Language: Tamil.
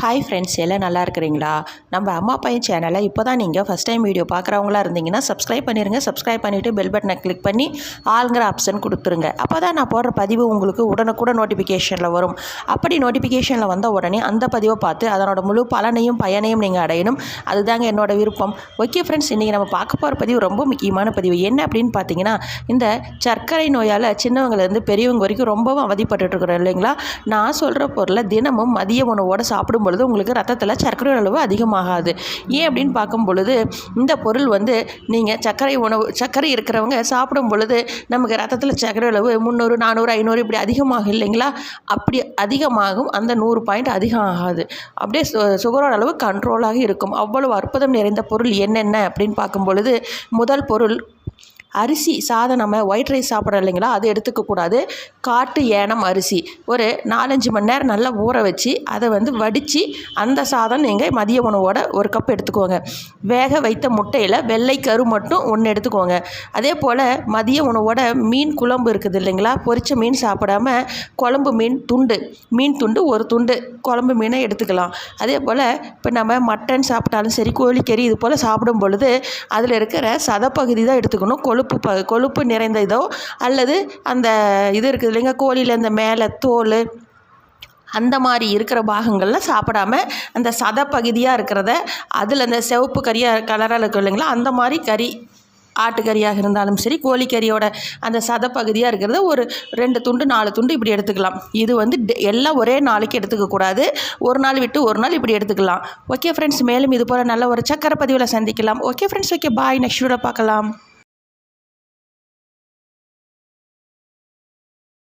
ஹாய் ஃப்ரெண்ட்ஸ் எல்லாம் நல்லா இருக்கிறீங்களா? நம்ம அம்மா பையன் சேனலை இப்போ தான் நீங்கள் ஃபஸ்ட் டைம் வீடியோ பார்க்குறவங்களா இருந்தீங்கன்னா சப்ஸ்கிரைப் பண்ணிடுங்க சப்ஸ்கிரைப் பண்ணிவிட்டு பெல் பட்டனை கிளிக் பண்ணி ஆளுங்கிற ஆப்ஷன் கொடுத்துருங்க. அப்போ தான் நான் போடுற பதிவு உங்களுக்கு உடனுக்குடன் நோட்டிஃபிகேஷனில் வரும். அப்படி நோட்டிஃபிகேஷனில் வந்த உடனே அந்த பதிவை பார்த்து அதனோட முழு பலனையும் பயனையும் நீங்கள் அடையணும். அதுதாங்க என்னோட விருப்பம். ஓகே ஃப்ரெண்ட்ஸ் இன்றைக்கி நம்ம பார்க்க போகிற பதிவு ரொம்ப முக்கியமான பதிவு. என்ன அப்படின்னு பார்த்தீங்கன்னா இந்த சர்க்கரை நோயால் சின்னவங்கலேருந்து பெரியவங்க வரைக்கும் ரொம்பவும் அவதிப்பட்டுட்டு இருக்கிறோம் இல்லைங்களா? நான் சொல்கிற பொருளை தினமும் மதிய உணவோடு சாப்பிடும்போது பொழுது உங்களுக்கு ரத்தத்தில் சர்க்கரை அளவு அதிகமாகாது. ஏன் அப்படின்னு பார்க்கும் பொழுது இந்த பொருள் வந்து நீங்கள் சர்க்கரை உணவு சர்க்கரை இருக்கிறவங்க சாப்பிடும் பொழுது நமக்கு ரத்தத்தில் சர்க்கரை அளவு முந்நூறு நானூறு ஐநூறு இப்படி அதிகமாகும் இல்லைங்களா? அப்படி அதிகமாகும் அந்த நூறு பாயிண்ட் அதிகம் ஆகாது. அப்படியே சு சுகரோட அளவு கண்ட்ரோலாக இருக்கும். அவ்வளவு அற்புதம் நிறைந்த பொருள் என்னென்ன அப்படின்னு பார்க்கும் பொழுது முதல் பொருள் அரிசி சாதம் நம்ம ஒயிட் ரைஸ் சாப்பிட்றோம் இல்லைங்களா அது எடுத்துக்கக்கூடாது காட்டு ஏனம் அரிசி. ஒரு நாலஞ்சு மணி நேரம் நல்லா ஊற வச்சு அதை வந்து வடித்து அந்த சாதம் நீங்கள் மதிய உணவோட ஒரு கப் எடுத்துக்கோங்க. வேக வைத்த முட்டையில் வெள்ளை கரு மட்டும் ஒன்று எடுத்துக்கோங்க. அதே போல் மதிய உணவோட மீன் குழம்பு இருக்குது இல்லைங்களா பொரிச்ச மீன் சாப்பிடாம குழம்பு மீன் துண்டு மீன் துண்டு ஒரு துண்டு குழம்பு மீனை எடுத்துக்கலாம். அதே போல் இப்போ நம்ம மட்டன் சாப்பிட்டாலும் சரி கோழிக்கறி இது போல் சாப்பிடும் பொழுது அதில் இருக்கிற சதப்பகுதி தான் எடுத்துக்கணும். கொழுப்பு ப கொழுப்பு நிறைந்த இதோ அல்லது அந்த இது இருக்குது இல்லைங்க கோழியில் இந்த மேலே தோல் அந்த மாதிரி இருக்கிற பாகங்களில் சாப்பிடாம அந்த சதப்பகுதியாக இருக்கிறத அதில் அந்த சிவப்பு கறியாக கலராக இருக்கும் இல்லைங்களா அந்த மாதிரி கறி ஆட்டுக்கறியாக இருந்தாலும் சரி கோழிக்கறியோட அந்த சதப்பகுதியாக இருக்கிறத ஒரு ரெண்டு துண்டு நாலு துண்டு இப்படி எடுத்துக்கலாம். இது வந்து டெ- எல்லாம் ஒரே நாளைக்கு எடுத்துக்கக்கூடாது ஒரு நாள் விட்டு ஒரு நாள் இப்படி எடுத்துக்கலாம். ஓகே ஃப்ரெண்ட்ஸ் மேலும் இது போல் நல்ல ஒரு சக்கரை பதிவில் சந்திக்கலாம். Okay friends okay bye next video பார்க்கலாம்.